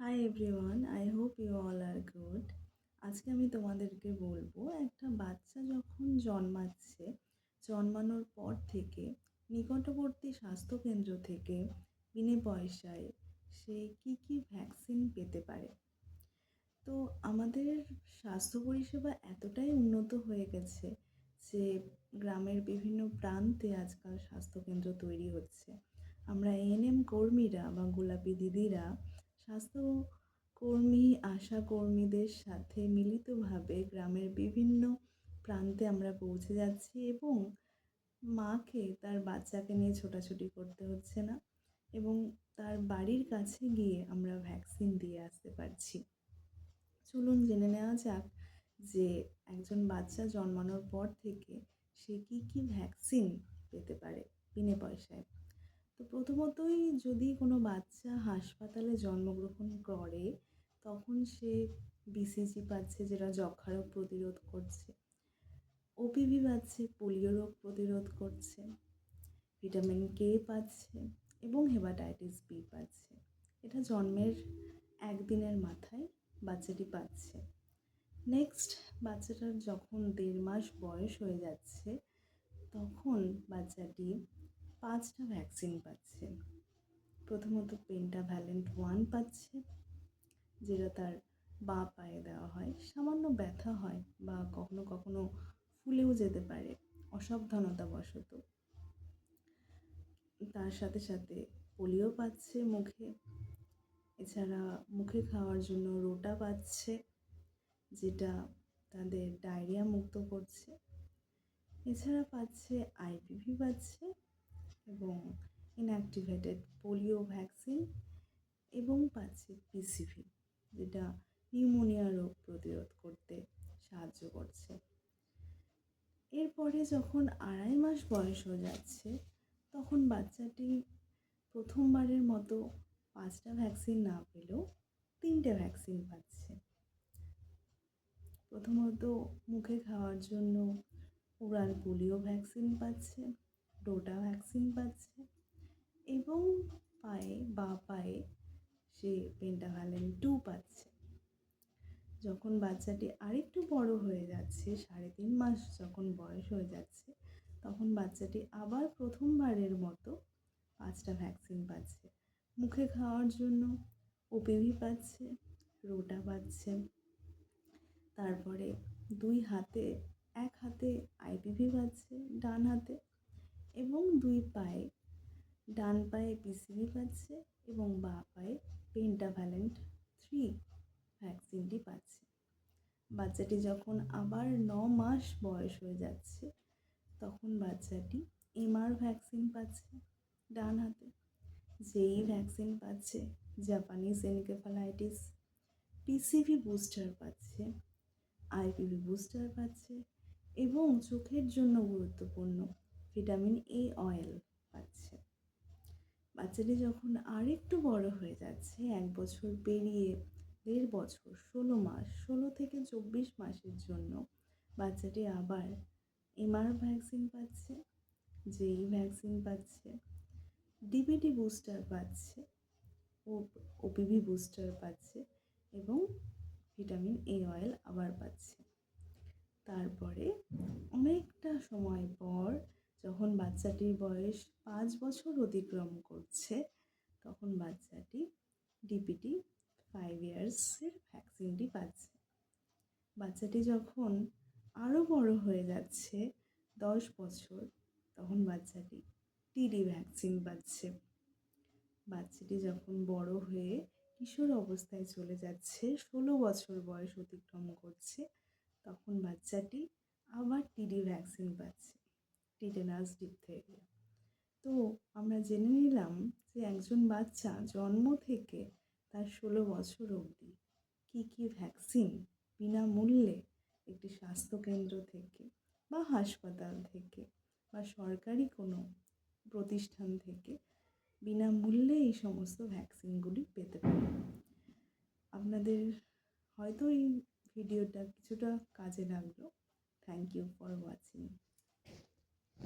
Hi everyone I hope you all are good আজকে আমি তোমাদেরকে বলব, একটা বাচ্চা যখন জন্মাচ্ছে, জন্মানোর পর থেকে নিকটবর্তী স্বাস্থ্যকেন্দ্র থেকে বিনে পয়সায় সে কী কী ভ্যাকসিন পেতে পারে? তো আমাদের স্বাস্থ্য পরিষেবা এতটাই উন্নত হয়ে গেছে যে গ্রামের বিভিন্ন প্রান্তে আজকাল স্বাস্থ্যকেন্দ্র তৈরি হচ্ছে। আমরা এএনএম কর্মীরা বা গোলাপি দিদিরা স্বাস্থ্যকর্মী আশা কর্মীদের সাথে মিলিতভাবে গ্রামের বিভিন্ন প্রান্তে আমরা পৌঁছে যাচ্ছি এবং মাকে, তার বাচ্চাকে নিয়ে ছোটাছুটি করতে হচ্ছে না এবং তার বাড়ির কাছে গিয়ে আমরা ভ্যাকসিন দিয়ে আসতে পারছি। চলুন জেনে নেওয়া যাক যে একজন বাচ্চা জন্মানোর পর থেকে সে কী কী ভ্যাকসিন পেতে পারে। বিনে পয়সায়। তো প্রথমতই যদি কোনো বাচ্চা হাসপাতালে জন্মগ্রহণ করে, তখন সে বিসিজি পাচ্ছে যেটা যক্ষা রোগ প্রতিরোধ করছে ওপিভি পাচ্ছে, পোলিও রোগ প্রতিরোধ করছে, ভিটামিন কে পাচ্ছে এবং হেপাটাইটিস বি পাচ্ছে। এটা জন্মের একদিনের মাথায় বাচ্চাটি পাচ্ছে। নেক্সট বাচ্চাটার যখন দেড় মাস বয়স হয়ে যাচ্ছে, তখন বাচ্চাটি পাঁচটা ভ্যাকসিন পাচ্ছে। প্রথমত পেন্টাভ্যালেন্ট ওয়ান পাচ্ছে, যেটা তার বা পায়ে দেওয়া হয়। সামান্য ব্যথা হয় বা কখনো কখনো ফুলেও যেতে পারে, অসাবধানতাবশত। তার সাথে সাথে পোলিও পাচ্ছে মুখে। এছাড়া মুখে খাওয়ার জন্য রোটা পাচ্ছে, যেটা তাদের ডায়রিয়া মুক্ত করছে। এছাড়া পাচ্ছে আইপিভি পাচ্ছে এবং ইনঅ্যাক্টিভেটেড পোলিও ভ্যাকসিন এবং পাচ্ছে পিসিভি যেটা নিউমোনিয়া রোগ প্রতিরোধ করতে সাহায্য করছে। এরপরে যখন আড়াই মাস বয়স হয়ে যাচ্ছে, তখন বাচ্চাটি প্রথমবারের মতো পাঁচটা ভ্যাকসিন না পেলেও তিনটে ভ্যাকসিন পাচ্ছে। প্রথমত মুখে খাওয়ার জন্য ওরাল পোলিও ভ্যাকসিন পাচ্ছে। ডোটা ভ্যাকসিন পাচ্ছে এবং পায়ে, বা পায়ে সে পেন্টাভ্যালেন টু পাচ্ছে। যখন বাচ্চাটি আরেকটু বড় হয়ে যাচ্ছে, সাড়ে তিন মাস যখন বয়স হয়ে যাচ্ছে, তখন বাচ্চাটি আবার প্রথমবারের মতো পাঁচটা ভ্যাকসিন পাচ্ছে। মুখে খাওয়ার জন্য ওপিভি পাচ্ছে, রোটা পাচ্ছে। তারপরে দুই হাতে, এক হাতে আইপিভি পাচ্ছে, ডান হাতে এবং দুই পায়ে ডান পায়ে পিসিবি পাচ্ছে এবং বাঁ পায়ে পেন্টাভ্যালেন্ট থ্রি ভ্যাকসিনটি পাচ্ছে। বাচ্চাটি যখন আবার ন মাস বয়স হয়ে যাচ্ছে, তখন বাচ্চাটি এমআর ভ্যাকসিন পাচ্ছে ডান হাতে। যেই ভ্যাকসিন পাচ্ছে, জাপানিজ এনকেফালাইটিস, পিসিভি বুস্টার পাচ্ছে, আইপিভি বুস্টার পাচ্ছে এবং চোখের জন্য গুরুত্বপূর্ণ ভিটামিন এ অয়েল পাচ্ছে। বাচ্চাটি যখন আরেকটু বড় হয়ে যাচ্ছে, এক বছর পেরিয়ে দেড় বছর, ষোলো মাস, ষোলো থেকে চব্বিশ মাসের জন্য বাচ্চাটি আবার এমআর ভ্যাকসিন পাচ্ছে, যেই ভ্যাকসিন পাচ্ছে ডিবিটি বুস্টার পাচ্ছে, ও ওপিভি বুস্টার পাচ্ছে এবং ভিটামিন এ অয়েল আবার পাচ্ছে। তারপরে অনেকটা সময় পর যখন বাচ্চাটির বয়স পাঁচ বছর অতিক্রম করছে, তখন বাচ্চাটি ডিপিটি ফাইভ ইয়ার্সের ভ্যাকসিনটি পাচ্ছে। বাচ্চাটি যখন আরও বড় হয়ে যাচ্ছে দশ বছর, তখন বাচ্চাটি টিডি ভ্যাকসিন পাচ্ছে। বাচ্চাটি যখন বড় হয়ে কিশোর অবস্থায় চলে যাচ্ছে, ষোলো বছর বয়স অতিক্রম করছে, তখন বাচ্চাটি আবার টিডি ভ্যাকসিন পাচ্ছে। টিটেনাস ডিপথেরিয়া তো আমরা জেনে নিলাম যে একজন বাচ্চা জন্ম থেকে তার ষোলো বছর অবধি কী কী ভ্যাকসিন বিনামূল্যে একটি স্বাস্থ্যকেন্দ্র থেকে বা হাসপাতাল থেকে বা সরকারি কোনো প্রতিষ্ঠান থেকে বিনামূল্যে এই সমস্ত ভ্যাকসিনগুলি পেতে পারে। আপনাদের হয়তো এই ভিডিওটা কিছুটা কাজে লাগল। Thank you for watching